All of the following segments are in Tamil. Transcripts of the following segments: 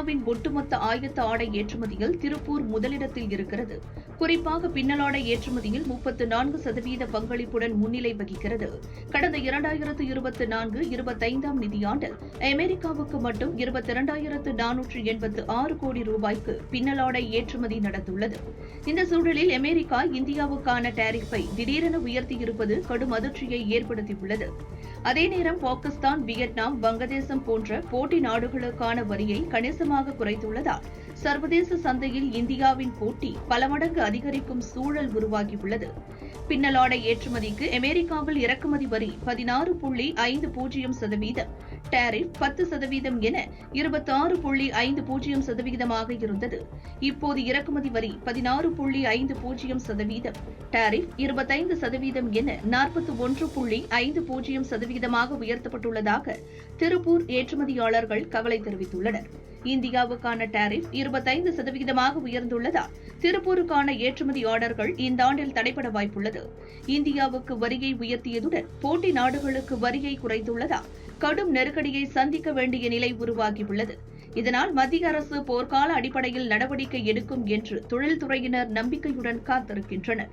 வின் ஒட்டுமொத்த ஆயத்த ஆடை ஏற்றுமதியில் திருப்பூர் முதலிடத்தில் இருக்கிறது. குறிப்பாக பின்னலாடை ஏற்றுமதியில் முப்பத்து நான்கு சதவீத பங்களிப்புடன் முன்னிலை வகிக்கிறது. கடந்த இரண்டாயிரத்து இருபத்தி நான்கு இருபத்தைந்தாம் நிதியாண்டில் அமெரிக்காவுக்கு மட்டும் இருபத்தி இரண்டாயிரத்து நானூற்று எண்பத்து ஆறு கோடி ரூபாய்க்கு பின்னலாடை ஏற்றுமதி நடந்துள்ளது. இந்த சூழலில் அமெரிக்கா இந்தியாவுக்கான டாரிஃபை திடீரென உயர்த்தியிருப்பது கடும் அதிர்ச்சியை ஏற்படுத்தியுள்ளது. அதே நேரம் பாகிஸ்தான் வியட்நாம் வங்கதேசம் போன்ற போட்டி நாடுகளுக்கான வரியை கணிசமாக குறைத்துள்ளதால் சர்வதேச சந்தையில் இந்தியாவின் போட்டி பல மடங்கு அதிகரிக்கும் சூழல் உருவாகியுள்ளது. பின்னலாடை ஏற்றுமதிக்கு அமெரிக்காவில் இறக்குமதி வரி பதினாறு புள்ளி ஐந்து பூஜ்ஜியம் சதவீதம். டாரிஃப் பத்து சதவீதம் என இருபத்தாறு புள்ளி ஐந்து பூஜ்ஜியம் சதவீதமாக இருந்தது. இப்போது இறக்குமதி வரி பதினாறு புள்ளி ஐந்து பூஜ்ஜியம் சதவீதம். டாரிஃப் இருபத்தைந்து சதவீதம் என நாற்பத்தி ஒன்று புள்ளி ஐந்து பூஜ்ஜியம் சதவீதமாக உயர்த்தப்பட்டுள்ளதாக திருப்பூர் ஏற்றுமதியாளர்கள் கவலை தெரிவித்துள்ளனர். இந்தியாவுக்கான டாரிஃப் இருபத்தைந்து சதவிகிதமாக உயர்ந்துள்ளதால் திருப்பூருக்கான ஏற்றுமதி ஆர்டர்கள் இந்த ஆண்டில் தடைபட வாய்ப்புள்ளது. இந்தியாவுக்கு வரியை உயர்த்தியதுடன் போட்டி நாடுகளுக்கு வரியை குறைத்துள்ளதால் கடும் நெருக்கடியை சந்திக்க வேண்டிய நிலை உருவாகியுள்ளது. இதனால் மத்திய அரசு போர்க்கால அடிப்படையில் நடவடிக்கை எடுக்கும் என்று தொழில்துறையினர் நம்பிக்கையுடன் காத்திருக்கின்றனர்.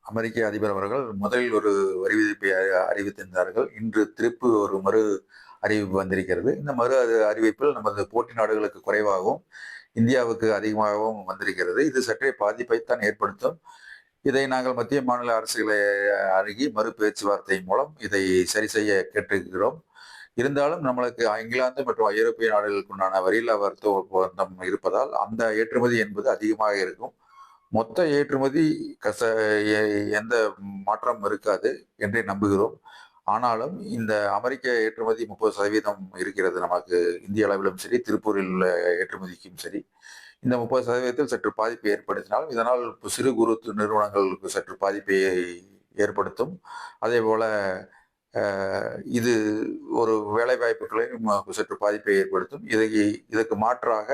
அமெரிக்க அதிபர் அவர்கள் முதலில் ஒரு வரி விதிப்பை அறிவித்திருந்தார்கள். இன்று திருப்பு ஒரு மறு அறிவிப்பு வந்திருக்கிறது. இந்த மறு அது- அறிவிப்பில் நமது போட்டி நாடுகளுக்கு குறைவாகவும் இந்தியாவுக்கு அதிகமாகவும் வந்திருக்கிறது. இது சற்றே பாதிப்பைத்தான் ஏற்படுத்தும். இதை நாங்கள் மத்திய மாநில அரசுகளை அணுகி மறு பேச்சுவார்த்தை மூலம் இதை சரி செய்ய கேட்டிருக்கிறோம். இருந்தாலும் நம்மளுக்கு இங்கிலாந்து மற்றும் ஐரோப்பிய நாடுகளுக்குண்டான வரியில்லா வர்த்தக ஒப்பந்தம் இருப்பதால் அந்த ஏற்றுமதி என்பது அதிகமாக இருக்கும். மொத்த ஏற்றுமதி கச எ- எந்த மாற்றம் இருக்காது என்றே நம்புகிறோம். ஆனாலும் இந்த அமெரிக்க ஏற்றுமதி முப்பது சதவீதம் இருக்கிறது நமக்கு இந்திய அளவிலும் சரி திருப்பூரில் உள்ள ஏற்றுமதிக்கும் சரி. இந்த முப்பது சதவீதத்தில் சற்று பாதிப்பை ஏற்படுத்தினாலும் இதனால் சிறு குறு நிறுவனங்களுக்கு சற்று பாதிப்பை ஏற்படுத்தும். அதே போல் இது ஒரு வேலைவாய்ப்புகளையும் சற்று பாதிப்பை ஏற்படுத்தும். இதை இதற்கு மாற்றாக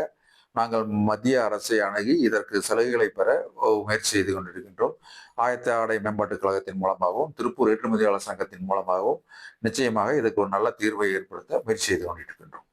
நாங்கள் மத்திய அரசை அணுகி இதற்கு சலுகைகளை பெற முயற்சி செய்து கொண்டிருக்கின்றோம். ஆயத்த ஆடை மேம்பாட்டுக் கழகத்தின் மூலமாகவும் திருப்பூர் ஏற்றுமதியாளர் சங்கத்தின் மூலமாகவும் நிச்சயமாக இதுக்கு ஒரு நல்ல தீர்வை ஏற்படுத்த முயற்சி செய்து கொண்டிருக்கின்றோம்.